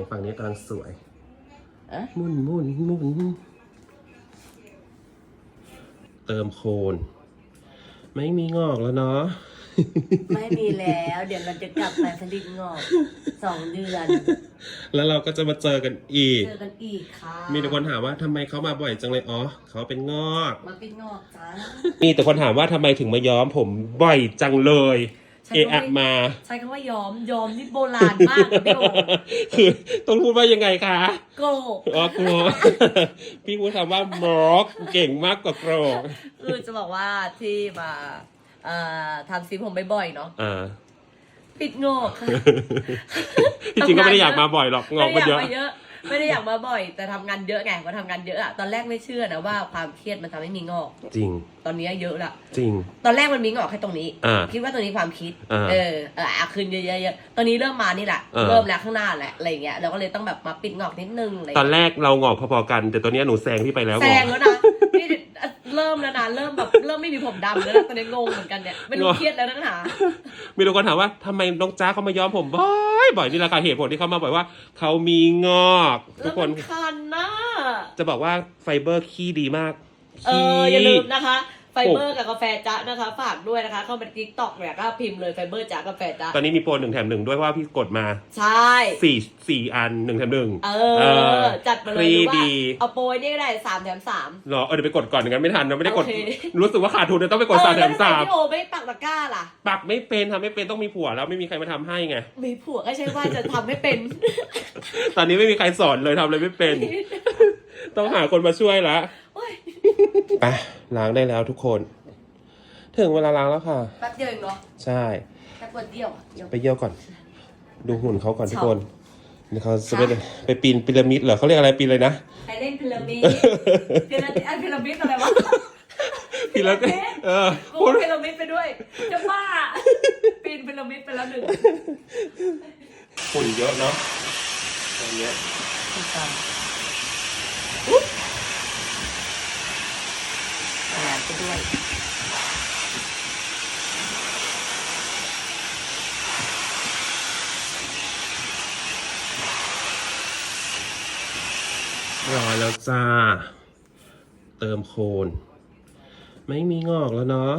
งฝั่งนี้กำลังสวยเอ๊ะหมุนหมุนหมุนเติมโคน ไม่มีงอกแล้วเนาะ ไม่มีแล้ว เดี๋ยวเราจะกลับไปผลิตงอกสองเดือน แล้วเราก็จะมาเจอกันอีก เจอกันอีกค่ะ มีแต่คนถามว่าทำไมเขามาบ่อยจังเลย อ๋อ เขาเป็นงอก มาเป็นงอกจ้ามีแต่คนถามว่าทำไมถึงมาย้อมผมบ่อยจังเลยใช่ เอะก็อะไม่มาใช้คำว่ายอมยอมนี่โบราณมากนะพี่โอคือต้องพูดว่ายังไงคะโกอ๋อโกรกพี่พูดคำว่ามรอกเก่งมากกว่าโกรกคือจะบอกว่าที่มาเอ่อทำสีผมบ่อยๆเนาะอ่าปิดงอกค่ะที่จริงก็ไม่ได้อยากมาบ่อยหรอกงอกไม่มันได้อยากเยอะมาเยอะ ไม่ได้อยากมาบ่อย แต่ทำงานเยอะไงพอทำงานเยอะอะตอนแรกไม่เชื่อนะว่าความเครียดมันทำให้มีงอก จริงตอนนี้เยอะละ จริง ตอนแรกมันมีงอกแค่ตรงนี้ อ่าคิดว่าตัวนี้ความคิด อ่าเออเอออะคืนเยอะๆๆตอนนี้เริ่มมานี่แหละ อ่า เริ่มแล้วข้างหน้าแหละอะไรอย่างเงี้ยเราก็เลยต้องแบบมาปิดงอกนิดนึงอะไรอย่างตอนเงี้ยแรกเรางอกพอๆกัน แต่ตอนนี้หนูแซงพี่ไปแล้วแซงอกงแล้วนะนี่เริ่มแล้วนะเริ่มแบบเริ่มไม่มีผมดำแล้วนะตอนนี้งงเหมือนกันเนี่ยไม่รู้งงเครียดแล้วนักหนามีแต่คนถามว่าทำไมน้องจ้าเขามาย้อมผมบ่อยบ่อยนี่แหละค่ะเหตุผลที่เขามาบ่อยว่าเขามีงอกทุแล้กวคมันนคันนะจะบอกว่าไฟเบอร์ขี้ดีมากเอขี้ออย่าลืมนะคะ ไฟเบอร์กับกาแฟจ๊ะนะคะ ฝากด้วยนะคะ เข้าไปทิกตอกเนี่ยก็พิมพ์เลยไฟเบอร์จ๊ะกาแฟจ๊ะตอนนี้มีโปรหนึ่งแถมหนึ่งด้วยเพราะว่าพี่กดมาใช่สี่สี่อันหนึ่งแถมหนึ่งเอเอออจัดมาเลฟรียหรือว่าดีเอาโปรยนี่ก็ได้สามแถมสามเหรอเออเดี๋ยวไปกดก่อนอย่างนั้นไม่ทันนะไม่ได้กดโอเครู้สึกว่าขาดทุนเลยต้องไปกดสามแถมสามเออแล้วทำไพี่โอไม่ปักตะกร้าล่ะ ปักไม่เป็นทำไม่เป็นต้องมีผัวแล้วไม่มีใครมาทำให้ไงมีผัวก็ใช่ว่าจะทำให้เป็น ตอนนี้ไม่มีใครสอนเลยทำอะไรไม่เป็น ต้องหาคนมาช่วยละโอ้ย ไปล้างได้แล้วทุกคน ถึงเวลาล้างแล้วค่ะ แป๊บเดียวเองเนาะใช่แป๊บเดียวอะเดี๋ยวไปเยี่ยวก่อน ดูหุ่นเขาก่อนชอบทุกคนนี่เขาจะไปไปปีนพีระมิดเหรอเขาเรียกอะไรปีนเลยนะใครเล่นพีระมิดพีระมิดอะพีระมิดอะไรวะพีระมิดเออกูพูดพีระมิดไปด้วยจะบ้าปีนพีระมิดไปแล้วหนึ่งหุ่นเยอะเนาะตอนเนี้ย แหลมไปด้วยรอแล้วจ้า เติมโคน ไม่มีงอกแล้วเนาะ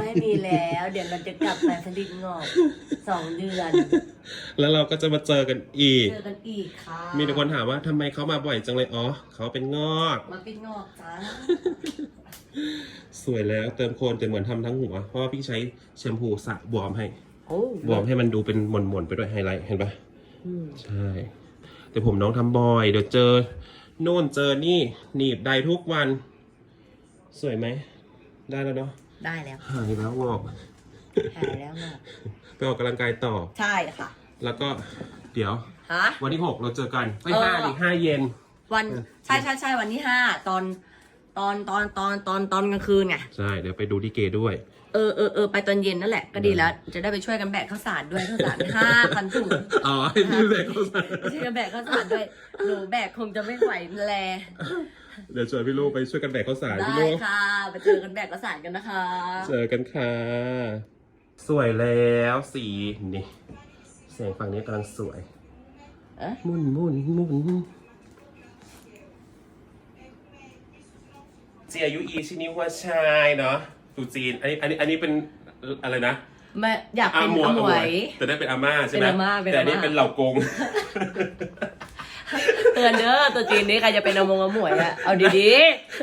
ไม่มีแล้ว เดี๋ยวเราจะกลับไปผลิตงอกสองเดือนแล้วเราก็จะมาเจอกันอีก เจอกันอีกค่ะมีแต่คนถามว่าทำไมเขามาบ่อยจังเลยอ๋อเขาเป็นงอก มาเป็นงอกจ้าสวยแล้วเติมโคนแต่เหมือนทำทั้งหัว เพราะว่าพี่ใช้แชมพูสระวอร์มให้โอ้วอร์มให้มันดูเป็นหม่นๆไปด้วยไฮไลท์เห็นปะอืมใช่ แต่ผมน้องทำบ่อย เดี๋ยวเจอโน่นเจอนี่หนีบได้ทุกวัน สวยไหม ได้แล้วเนาะ ได้แล้ว หายแล้วงอกหายแล้วงอกไปออกกำลังกายต่อ ใช่ค่ะ แล้วก็เดี๋ยว ฮะ วันที่หกเราเจอกันไม่เออ ห้าดิห้าเย็น วันเออ ใช่ใช่ใช่วันที่ห้าตอนตอนตอนตอนตอนตอนกลางคืนไงใช่เดี๋ยวไปดูที่เกด้วย เออเออเออไปตอนเย็นนั่นแหละก็ดีแล้ว จะได้ไปช่วยกันแบกข้าวสารด้วยข้าวสารห้าพันถุงอ๋อให้พี่เล็กเขาใส่ช่วยกันแบกข้าวสารด้วยหนูแบกคงจะไม่ไหวแล เดี๋ยวชวนพี่ลูกไปช่วยกันแบกข้าวสารได้พี่ลูกค่ะไปเจอกันแบกข้าวสารกันนะคะเจอกันค่ะ สวยแล้วสีนี่แสงฝั่งนี้กำลังสวยเอ๊ะหมุนหมุนหมุนเจียยุอีชินิวาชายเนาะตูจีน อันนี้อันนี้อันนี้เป็นอะไรนะแม่อยากเป็นหมวยอาหมวย แต่ได้เป็นอาม่าใช่ไหมเป็นอาม่าเป็นแต่อันนี้อาม่าเป็นเหล่ากง เตือนเด้อตัวจีนนี้ใครจะเป็นอามงอาหมวยอะเอาดี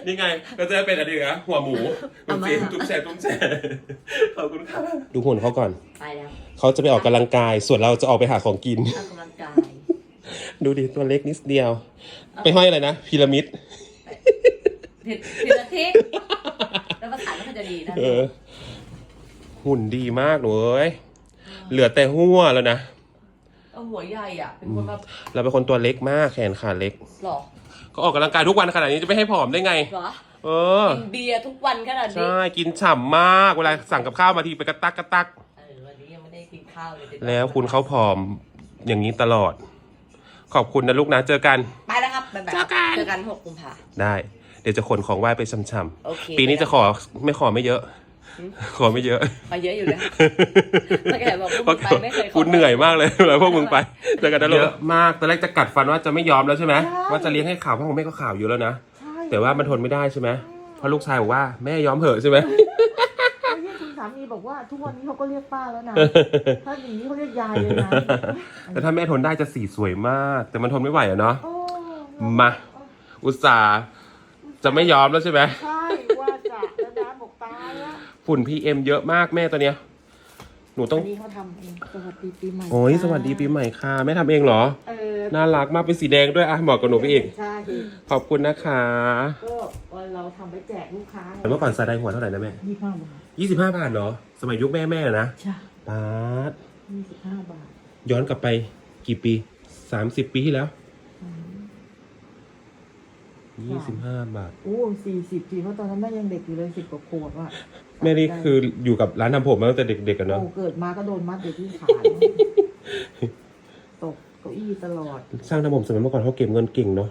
นี่ไงก็จะเป็นอะไรนะหัวหมูตูอาม่าจีนตุ้มแช่ตุ้มแช่ขอบคุณค่ะ ดูหุ่นเขาก่อน ๆ ไปแล้วเขาจะไปออกกำลังกาย ส่วนเราจะออกไปหาของกิน ออกกำลังกายดูดิตัวเล็กนิดเดียว ไปห้อยอะไรนะพีระมิด ผิดผิดอาทิตย์แล้วภาษาไม่ค่อยจะดีนะเออ หุ่นดีมากเลยเหลือแต่หัวแล้วนะ เอาหัวใหญ่อะ เป็นคนแบบเราเป็นคนตัวเล็กมากแขนขาเล็ก หรอก็ออกกำลังกายทุกวันขนาดนี้จะไม่ให้ผอมได้ไงเหรอเออ กินเบียร์ทุกวันขนาดนี้ใช่ กินฉ่ำมาก เวลาสั่งกับข้าวมาทีไปกระตักกระตัก เออวันนี้ยังไม่ได้กินข้าวเลยเดี๋ยแล้วคุณเขาผอมอย่างนี้ตลอด ขอบคุณนะลูกนะเจอกัน ไปแล้วครับบ๊ายบายเจอกัน เจอกันหกกุมภา ได้ เดี๋ยวจะขนของไหว้ไปช่ำโอเค ๆปีนี้จะขอไม่ขอไม่เยอะ ขอไม่เยอะไปเยอะอยู่แล้วตั้งแต่บอกพวกมึงไปไม่เคยขอกูเหนื่อยมากเลยเวลาพวกมึงไปเจอกันนะเยอะมากตอนแรกจะกัดฟันว่าจะไม่ยอมแล้วใช่ไหมว่าจะเลี้ยงให้ข่าวเพราะของแม่ก็ข่าวอยู่แล้วนะใช่แต่ว่ามันทนไม่ได้ใช่ไหมเพราะลูกชายบอกว่าแม่ยอมเหอะใช่ไหมแล้วเนี่ยคุณสามีบอกว่าทุกวันนี้เขาก็เรียกป้าแล้วนะ ถ้าอย่างนี้เขาเรียกยายเลยนะแต่ถ้าแม่ทนได้จะสีสวยมาก แต่มันทนไม่ไหวอะเนาะโอ้มา อุตส่าห์จะไม่ยอมแล้วใช่ไหมใช่ว่าจะแล้วนะบอกตายละ ฝุ่น PM เยอะมากแม่ตัวเนี้ย หนูต้องอันนี้เขาทำเองสวัสดีปีใหม่โอ้ยค่ะสวัสดีปีใหม่ค่ะ แม่ทำเองเหรอ เออน่ารักมากเป็นสีแดงด้วยอะเหมาะกับหนูไปอีกใช่ขอบคุณนะคะก็วันเราทำไปแจกลูกค้าแต่เมื่อก่อนซาไดหัวเท่าไหร่นะแม่ยี่สิบห้าบาทยี่สิบห้าบาทเหรอ สมัยยุคแม่แม่นะใช่ปาดยี่สิบห้าบาท ย้อนกลับไปกี่ปีสามสิบปีที่แล้ว ยี่สิบห้าบาท โอ้สี่สิบปีเพราะตอนนั้นแม่ยังเด็กอยู่เลยสิบกว่าขวบอะแม่นี่คืออยู่กับร้านทำผมมาตั้งแต่เด็กๆกันเนาะโอ้เกิดมาก็โดนมัดอยู่ที่ขาตกเก้าอี้ตลอด สร้างทำผมสมัยเมื่อก่อนเขาเก็บเงินเก่งเนาะ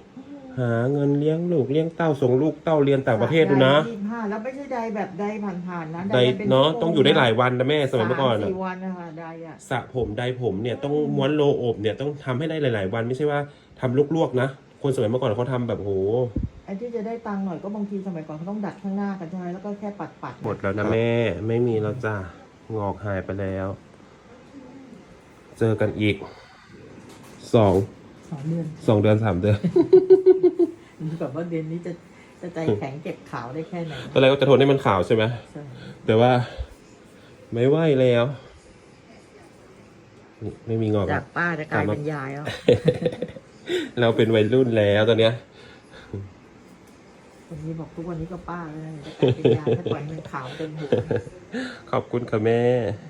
หาเงินเลี้ยงลูกเลี้ยงเต้าส่งลูกเต้าเรียนต่างประเทศดูนะยี่สิบห้าแล้วไม่ใช่ใดแบบใดผ่านๆนะไดป็เนาะชั่วโมต้องอยู่ได้หลายวันนะแม่สมัยเมื่อก่อนสาอะสี่วันนะคะใดอะสระผมไดผมเนี่ยต้องม้วนโลโอบเนี่ยต้องทำให้ได้หลาย ๆ วันไม่ใช่ว่าทำลวกๆนะ คนสมัยเมื่อก่อนเขาทำแบบโหไอ้ที่จะได้ตังค์หน่อยก็บางทีสมัยก่อนเขาต้องดัดข้างหน้ากันใช่ไหมแล้วก็แค่ปัดปัดๆหมดแล้วนะแม่ ไม่มีแล้วจ้ะงอกหายไปแล้ว เจอกันอีกสองสองเดือนสองเดือนสามเดือน ดูก่อนว่าเดือนนี้จะจะใจแข็งเก็บขาวได้แค่ไหนตอนแรกก็จะทนให้มันขาวใช่ไหม ใช่แต่ว่า ไม่ไหวแล้วนี่ไม่มีงอกจาแล้กวป้าจะกลายเป็นยายแล้ว เราเป็นวัยรุ่นแล้วตอนเนี้ยวันนี้บอกทุกวันนี้ก็ป้าแล้วนะจะกลายเป็นยายถ้าปล่อยมันขาวเต็มหัว ขอบคุณค่ะแม่อ